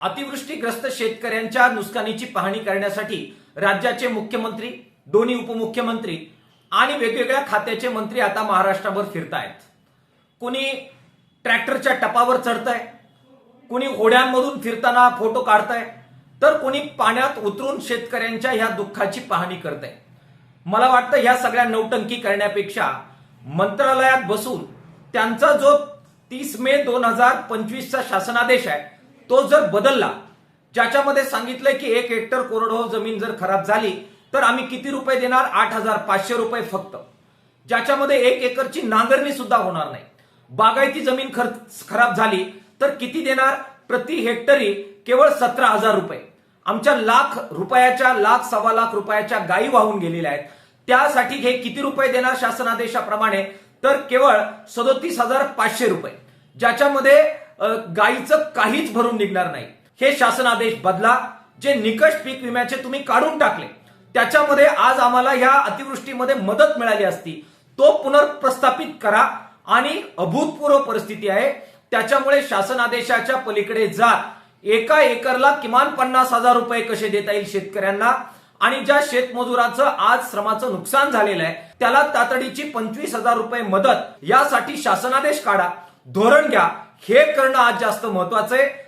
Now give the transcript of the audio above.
अतिवृष्टीग्रस्त शेतकऱ्यांच्या नुकसानीची पाहणी करण्यासाठी राज्याचे मुख्यमंत्री दोन्ही उपमुख्यमंत्री आणि वेगवेगळ्या खात्याचे मंत्री आता महाराष्ट्राभर फिरतायत. कुणी ट्रॅक्टरच्या टपावर चढताय कुणी होड्यांमधून फिरताना फोटो काढताय तर कुणी पाण्यात उतरून शेतकऱ्यांच्या ह्या दुःखाची पाहणी करतंय. मला वाटतं ह्या सगळ्या नौटंकी करण्यापेक्षा मंत्रालयात बसून त्यांचा जो तीस मे दोन हजार पंचवीसचा शासनादेश आहे तो जर बदलला ज्याच्यामध्ये सांगितलंय की एक हेक्टर कोरडवाहू जमीन जर खराब झाली तर आम्ही किती रुपये देणार? आठ हजार पाचशे रुपये फक्त. ज्याच्यामध्ये एक एकरची नांगरणी सुद्धा होणार नाही. बागायती जमीन खर- खराब झाली तर किती देणार? प्रति हेक्टरी केवळ सतरा हजार रुपये. आमच्या लाख रुपयाच्या लाख सव्वा लाख रुपयाच्या गायी वाहून गेलेल्या आहेत. त्यासाठी हे किती रुपये देणार शासनादेशाप्रमाणे? तर केवळ सदोतीस हजार पाचशे रुपये. ज्याच्यामध्ये गायीचं काहीच भरून निघणार नाही. हे शासनादेश बदला जे निकष पीक विम्याचे तुम्ही काढून टाकले. त्याच्यामध्ये आज आम्हाला ह्या अतिवृष्टीमध्ये मदत मिळाली असती. तो पुनर्प्रस्थापित करा आणि अभूतपूर्व परिस्थिती आहे. त्याच्यामुळे शासनादेशाच्या पलीकडे जा. एका एकरला किमान पन्नास हजार रुपये कसे देता येईल शेतकऱ्यांना? आणि ज्या शेतमजुराचं आज श्रमाचं नुकसान झालेलं आहे त्याला तातडीची पंचवीस हजार रुपये मदत. यासाठी शासनादेश काढा. धोरण घ्या. हे करणं आज जास्त महत्वाचं आहे.